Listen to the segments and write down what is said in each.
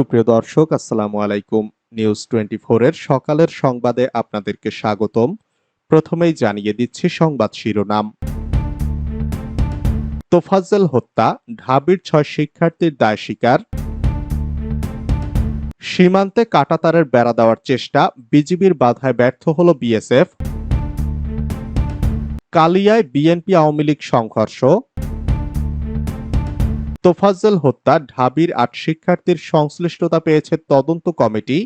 সুপ্রিয় দর্শক, আসসালামু আলাইকুম। নিউজ টোয়েন্টি এর সকালের সংবাদে আপনাদেরকে স্বাগতম। প্রথমেই জানিয়ে দিচ্ছি সংবাদ শিরোনাম। তোফাজ্জল হত্যা, ঢাবির ছয় শিক্ষার্থীর দায় স্বীকার। সীমান্তে কাটাতারের বেড়া দেওয়ার চেষ্টা, বিজিবির বাধায় ব্যর্থ হল বিএসএফ। কালিয়ায় বিএনপি আওয়ামী লীগ সংঘর্ষ। তোফাজ্জল হত্যা, ঢাবির আট শিক্ষার্থীর সংশ্লিষ্টতা পেয়েছে তদন্ত কমিটি।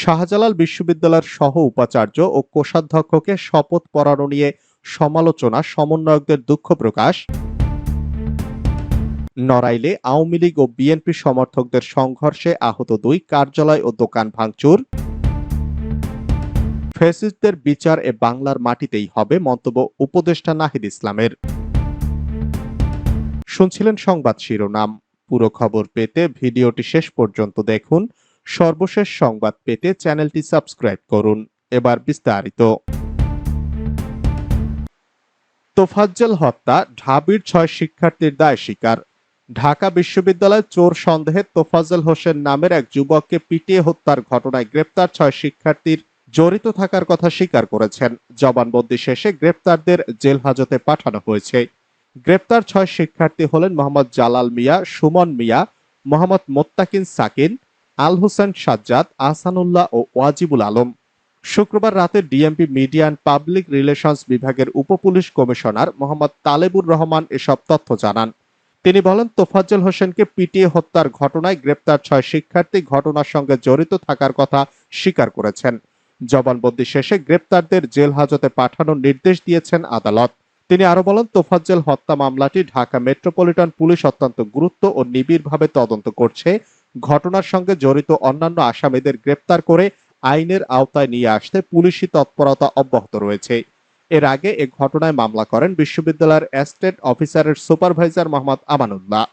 শাহজালাল বিশ্ববিদ্যালয়ের সহ উপাচার্য ও কোষাধ্যক্ষকে শপথ পড়ানো নিয়ে সমালোচনা, সমন্বয়কদের দুঃখ প্রকাশ। নড়াইলে আওয়ামী লীগ ও বিএনপি সমর্থকদের সংঘর্ষে আহত দুই কার্যালয় ও দোকান ভাঙচুর। ফেসিস্টদের বিচার এ বাংলার মাটিতেই হবে মন্তব্য উপদেষ্টা নাহিদ ইসলামের। শুনছিলেন সংবাদ শিরোনাম। পুরো খবর পেতে ভিডিওটি শেষ পর্যন্ত দেখুন। সর্বশেষ সংবাদ পেতে চ্যানেলটি সাবস্ক্রাইব করুন। এবার বিস্তারিত। তোফাজ্জল হত্যা, ঢাবির ছয় শিক্ষার্থীর দায় স্বীকার। ঢাকা বিশ্ববিদ্যালয় চোর সন্দেহে তোফাজ্জল হোসেন নামের এক যুবককে পিটিয়ে হত্যার ঘটনায় গ্রেপ্তার ছয় শিক্ষার্থীর জড়িত থাকার কথা স্বীকার করেছেন। জবানবন্দি শেষে গ্রেপ্তারদের জেল হাজতে পাঠানো হয়েছে। গ্রেপ্তার ছয় শিক্ষার্থী হলেন মোহাম্মদ জালাল মিয়া, সুমন মিয়া, মোহাম্মদ মোত্তাকিন সাকিন, আল হোসেন সাজ্জাদ, আহসানুল্লাহ ও ওয়াজিবুল আলম। শুক্রবার রাতে DMP media and public relations বিভাগের উপপুলিশ কমিশনার মোহাম্মদ তালেবুর রহমান এসব তথ্য জানান। তিনি বলেন, তোফাজ্জল হোসেনকে পিটিয়ে হত্যার ঘটনায় গ্রেপ্তার ছয় শিক্ষার্থী ঘটনার সঙ্গে জড়িত থাকার কথা স্বীকার করেছেন। জবানবন্দি শেষে গ্রেপ্তারদের জেল হাজতে পাঠানোর নির্দেশ দিয়েছেন আদালত। তিনি আরও বলেন, তোফাজ্জল হত্যা মামলাটি ঢাকা মেট্রোপলিটন পুলিশ অত্যন্ত গুরুত্ব ও নিবিড়ভাবে তদন্ত করছে। ঘটনার সঙ্গে জড়িত অন্যান্য আসামিদের গ্রেপ্তার করে আইনের আওতায় নিয়ে আসতে পুলিশি তৎপরতা অব্যাহত রয়েছে। এর আগে এ ঘটনায় মামলা করেন বিশ্ববিদ্যালয়ের এস্টেট অফিসারের সুপারভাইজার মোহাম্মদ আমানুল্লাহ।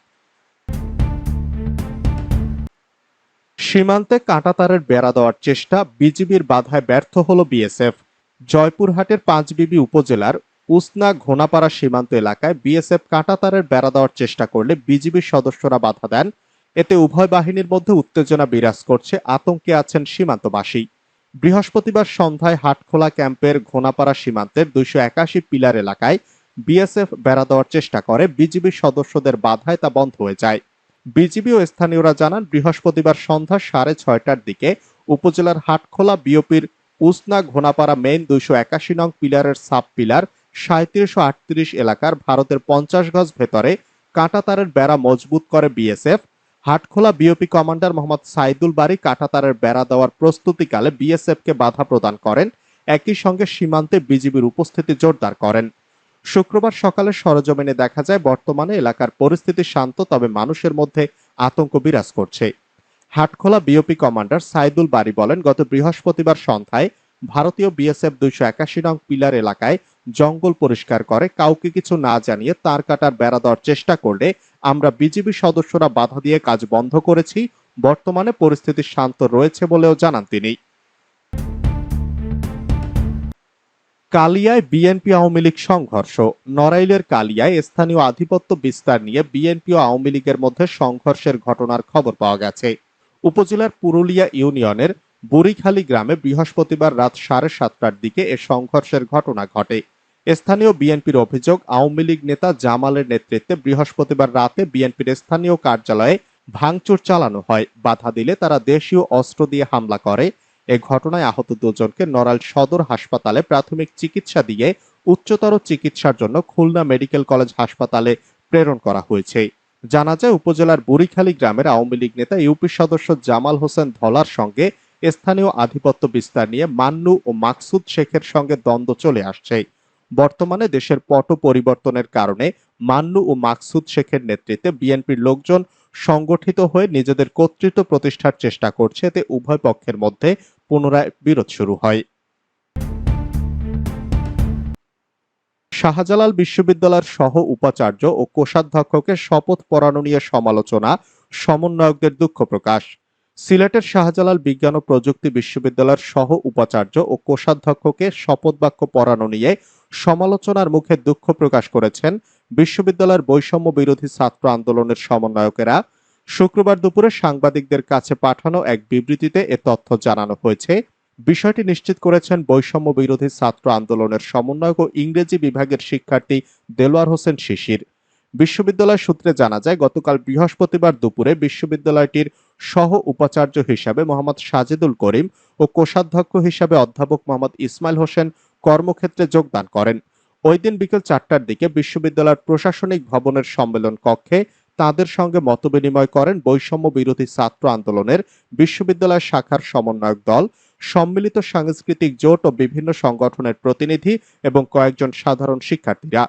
সীমান্তে কাঁটাতারের বেড়া দেওয়ার চেষ্টা বিজিবির বাধায় ব্যর্থ হল বিএসএফ। জয়পুরহাটের পাঁচবিবি উপজেলার উসনা ঘোনাপাড়া সীমান্ত এলাকায় বিএসএফ কাঁটাতারের বেড়া দেওয়ার চেষ্টা করলে বিজিবির সদস্যরা বাধা দেন। এতে উভয় বাহিনীর মধ্যে উত্তেজনা বিরাজ করছে, আতঙ্কে আছেন সীমান্তবাসী। বৃহস্পতিবার সন্ধ্যায় হাটখোলা ক্যাম্পের ঘোনাপাড়া সীমান্তের দুইশো একাশি পিলার এলাকায় বিএসএফ বেড়া দেওয়ার চেষ্টা করে, বিজিবির সদস্যদের বাধায় তা বন্ধ হয়ে যায়। বিজিবি ও স্থানীয়রা জানান, বৃহস্পতিবার সন্ধ্যা সাড়ে ছয়টার দিকে উপজেলার হাটখোলা বিওপির উসনা ঘোনাপাড়া মেইন দুইশো একাশি নং পিলারের সাব পিলার সাঁত্রিশ আটত্রিশ এলাকার ভারতের পঞ্চাশ গজ ভেতরে কাঁটাতারের বেড়া মজবুত করে BSF. Hatkhola BOP commander Mohammad Saidul বাড়ি কাঁটাতারের বেড়া দেওয়ার প্রস্তুতিকালে বিএসএফ কে বাধা প্রদান করেন। একই সঙ্গে সীমান্তে বিজিবির উপস্থিতি জোরদার করেন। শুক্রবার সকালে সরজমিনে দেখা যায়, বর্তমানে এলাকার পরিস্থিতি শান্ত, তবে মানুষের মধ্যে আতঙ্ক বিরাজ করছে। হাটখোলা বিওপি কমান্ডার সাইদুল বাড়ি বলেন, গত বৃহস্পতিবার সন্ধ্যায় ভারতীয় বিএসএফ দুইশো একাশি নং পিলার এলাকায় জঙ্গল পরিষ্কার করে, কাউকে কিছু না জানিয়ে তার কাটার বেড়া দেওয়ার চেষ্টা করলে আমরা বিজিবি সদস্যরা বাধা দিয়ে কাজ বন্ধ করেছি। বর্তমানে পরিস্থিতি শান্ত রয়েছে বলেও জানান তিনি। কালিয়ায় বিএনপি আওয়ামী লীগ সংঘর্ষ। নড়াইলের কালিয়ায় স্থানীয় আধিপত্য বিস্তার নিয়ে বিএনপি ও আওয়ামী লীগের মধ্যে সংঘর্ষের ঘটনার খবর পাওয়া গেছে। উপজেলার পুরুলিয়া ইউনিয়নের বুড়িখালী গ্রামে বৃহস্পতিবার রাত সাড়ে সাতটার দিকে এ সংঘর্ষের ঘটনা ঘটে। স্থানীয় বিএনপির অভিযোগ, আওয়ামী লীগ নেতা জামালের নেতৃত্বে বৃহস্পতিবার রাতে বিএনপির স্থানীয় কার্যালয়ে ভাঙচুর চালানো হয়। বাধা দিলে তারা দেশীয় অস্ত্র দিয়ে হামলা করে। এ ঘটনায় আহত দুজনকে নড়াইল সদর হাসপাতালে প্রাথমিক চিকিৎসা দিয়ে উচ্চতর চিকিৎসার জন্য খুলনা মেডিকেল কলেজ হাসপাতালে প্রেরণ করা হয়েছে। জানা যায়, উপজেলার বুড়িখালী গ্রামের আওয়ামী লীগ নেতা ইউপি সদস্য জামাল হোসেন ধলার সঙ্গে স্থানীয় আধিপত্য বিস্তার নিয়ে মান্নু ও মাকসুদ শেখের সঙ্গে দ্বন্দ্ব চলে আসছে। বর্তমানে দেশের পট পরিবর্তনের কারণে মান্নু ও মাকসুদ শেখের নেতৃত্বে বিএনপির লোকজন সংগঠিত হয়ে নিজেদের কর্তৃত্ব প্রতিষ্ঠার চেষ্টা করছে। এতে উভয় পক্ষের মধ্যে পুনরায় বিরোধ শুরু হয়। শাহজালাল বিশ্ববিদ্যালয়ের সহ উপাচার্য ও কোষাধ্যক্ষকে শপথ পড়ানো নিয়ে সমালোচনা, সমন্বয়কদের দুঃখ প্রকাশ। সিলেটের শাহজালাল বিজ্ঞান ও প্রযুক্তি বিশ্ববিদ্যালয়ের সহ উপাচার্য ও কোষাধ্যক্ষকে শপথ বাক্য পড়ানো নিয়ে সমালোচনার মুখে দুঃখ প্রকাশ করেছেন বিশ্ববিদ্যালয়ের বৈষম্য বিরোধী ছাত্র আন্দোলনের সমন্বয়কেরা। শুক্রবার দুপুরে সাংবাদিকদের কাছে পাঠানো এক বিবৃতিতে এ তথ্য জানানো হয়েছে। বিষয়টি নিশ্চিত করেছেন বৈষম্য বিরোধী ছাত্র আন্দোলনের সমন্বয়ক ও ইংরেজি বিভাগের শিক্ষার্থী দেলোয়ার হোসেন শিশির। বিশ্ববিদ্যালয় সূত্রে জানা যায়, গতকাল বৃহস্পতিবার দুপুরে বিশ্ববিদ্যালয়টির সহ উপাচার্য হিসাবে মোহাম্মদ সাজেদুল করিম ও কোষাধ্যক্ষ হিসাবে অধ্যাপক মোহাম্মদ ইসমাইল হোসেন কর্মক্ষেত্রে যোগদান করেন। ওই দিন বিকেল চারটার দিকে বিশ্ববিদ্যালয়ের প্রশাসনিক ভবনের সম্মেলন কক্ষে তাদের সঙ্গে মতবিনিময় করেন বৈষম্য বিরোধী ছাত্র আন্দোলনের বিশ্ববিদ্যালয় শাখার সমন্বয়ক দল, সম্মিলিত সাংস্কৃতিক জোট ও বিভিন্ন সংগঠনের প্রতিনিধি এবং কয়েকজন সাধারণ শিক্ষার্থীরা।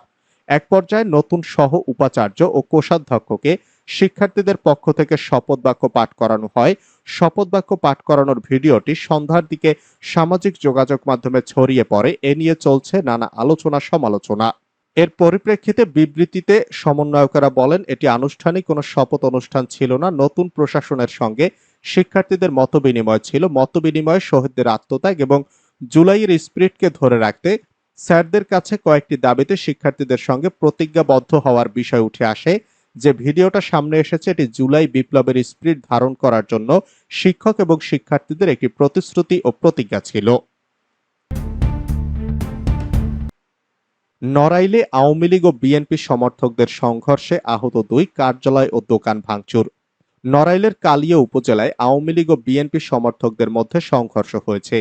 এক পর্যায়ে নতুন সহ উপাচার্য ও কোষাধ্যক্ষকে শিক্ষার্থীদের পক্ষ থেকে শপথ বাক্য পাঠ করানো হয়। শপথ বাক্য পাঠ করানোর ভিডিওটি সন্ধ্যার দিকে সামাজিক যোগাযোগ মাধ্যমে ছড়িয়ে পড়ে। এ নিয়ে চলছে নানা আলোচনা, সমালোচনা। এর পরিপ্রেক্ষিতে বিবৃতিতে সমন্বয়করা বলেন, এটি আনুষ্ঠানিক, কোনো শপথ অনুষ্ঠান ছিল না। নতুন প্রশাসনের সঙ্গে শিক্ষার্থীদের মতবিনিময় ছিল। মতবিনিময়ে শহীদদের আত্মত্যাগ এবং জুলাইয়ের স্পিরিটকে ধরে রাখতে স্যারদের কাছে কয়েকটি দাবিতে শিক্ষার্থীদের সঙ্গে প্রতিজ্ঞাবদ্ধ হওয়ার বিষয় উঠে আসে। যে ভিডিওটা সামনে এসেছে, এটি জুলাই বিপ্লবের স্পিরিট ধারণ করার জন্য শিক্ষক এবং শিক্ষার্থীদের একটি প্রতিশ্রুতি ও প্রতিজ্ঞা ছিল। নড়াইলে আওয়ামী লীগ ও বিএনপি সমর্থকদের সংঘর্ষে আহত দুই কার্যালয় ও দোকান ভাঙচুর। নড়াইলের কালিয়া উপজেলায় আওয়ামী লীগ ও বিএনপি সমর্থকদের মধ্যে সংঘর্ষ হয়েছে।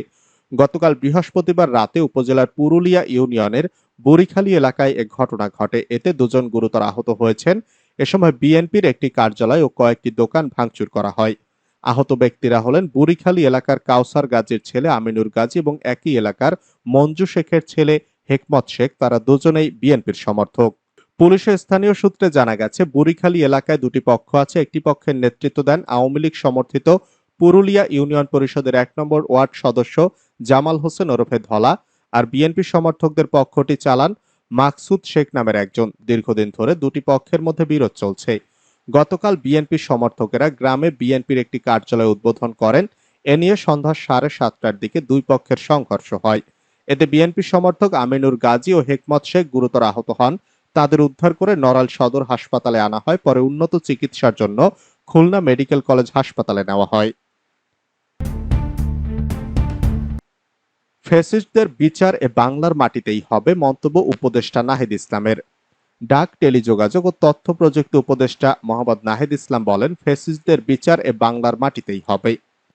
গতকাল বৃহস্পতিবার রাতে উপজেলার পুরুলিয়া ইউনিয়নের বুড়িখালী এলাকায় এ ঘটনা ঘটে। এতে দুজন গুরুতর আহত হয়েছেন। এ সময় বিএনপির একটি কার্যালয় ও কয়েকটি দোকান ভাঙচুর করা হয়। আহত ব্যক্তিরা হলেন বুড়িখালী এলাকার কাউসার গাজীর ছেলে আমিনুর গাজী এবং একই এলাকার মঞ্জু শেখের ছেলে হেকমত শেখ। তারা দুজনেই বিএনপির সমর্থক। পুলিশের স্থানীয় সূত্রে জানা গেছে, বুড়িখালী এলাকায় দুটি পক্ষ আছে। একটি পক্ষের নেতৃত্ব দেন আওয়ামী লীগ সমর্থিত পুরুলিয়া ইউনিয়ন পরিষদের এক নম্বর ওয়ার্ড সদস্য জামাল হোসেন ওরফে ধলা। আর বিএনপি সমর্থকদের পক্ষটি চালান মাকসুদ শেখ নামের একজন দীর্ঘদিন ধরে দুটি পক্ষের মধ্যে বিরোধ চলছে। গতকাল বিএনপি সমর্থকেরা গ্রামে বিএনপির একটি কার্যালয় উদ্বোধন করেন। এ নিয়ে সন্ধ্যা সাড়ে সাতটার দিকে দুই পক্ষের সংঘর্ষ হয়। এতে বিএনপি সমর্থক আমিনুর গাজী ও হেকমত শেখ গুরুতর আহত হন। তাদের উদ্ধার করে নড়াল সদর হাসপাতালে আনা হয়। পরে উন্নত চিকিৎসার জন্য খুলনা মেডিকেল কলেজ হাসপাতালে নেওয়া হয়। ফেসিস্টদের বিচার এ বাংলার মাটিতেই হবে, মন্তব্য উপদেষ্টা নাহিদ ইসলামের। ডাক, টেলিযোগাযোগ ও তথ্য প্রযুক্তি উপদেষ্টা মোহাম্মদ নাহিদ ইসলাম বলেন ফেসিস্টদের বিচার এ বাংলার মাটিতেই হবে।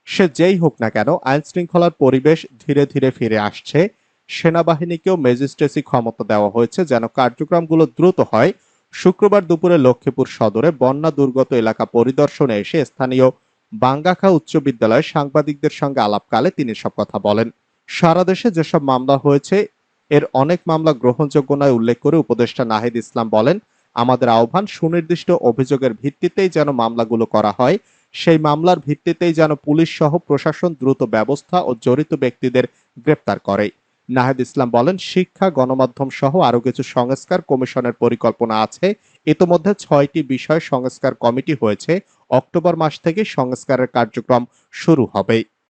সে যেই হোক না কেন আইন শৃঙ্খলার পরিবেশ ধীরে ধীরে ফিরে আসছে। সেনাবাহিনীকেও ম্যাজিস্ট্রেসি ক্ষমতা দেওয়া হয়েছে যেন কার্যক্রমগুলো দ্রুত হয়। শুক্রবার দুপুরে লক্ষ্মীপুর সদরে বন্যা দুর্গত এলাকা পরিদর্শনে এসে স্থানীয় বাঙ্গাখা উচ্চ বিদ্যালয়ে সাংবাদিকদের সঙ্গে আলাপকালে তিনি সব কথা বলেন। সারা দেশে যেসব মামলা হয়েছে, এর অনেক মামলা গ্রহণযোগ্য নয় উল্লেখ করে উপদেষ্টা নাহিদ ইসলাম বলেন, আমাদের আহ্বান সুনির্দিষ্ট অভিযোগের ভিত্তিতেই যেন মামলাগুলো করা হয়। সেই মামলার ভিত্তিতেই যেন পুলিশ সহ প্রশাসন দ্রুত ব্যবস্থা ও জড়িত ব্যক্তিদের গ্রেপ্তার করে। নাহিদ ইসলাম বলেন, শিক্ষা, গণমাধ্যম সহ আরও কিছু সংস্কার কমিশনের পরিকল্পনা আছে। ইতোমধ্যে ছয়টি বিষয় সংস্কার কমিটি হয়েছে। অক্টোবর মাস থেকে সংস্কারের কার্যক্রম শুরু হবে।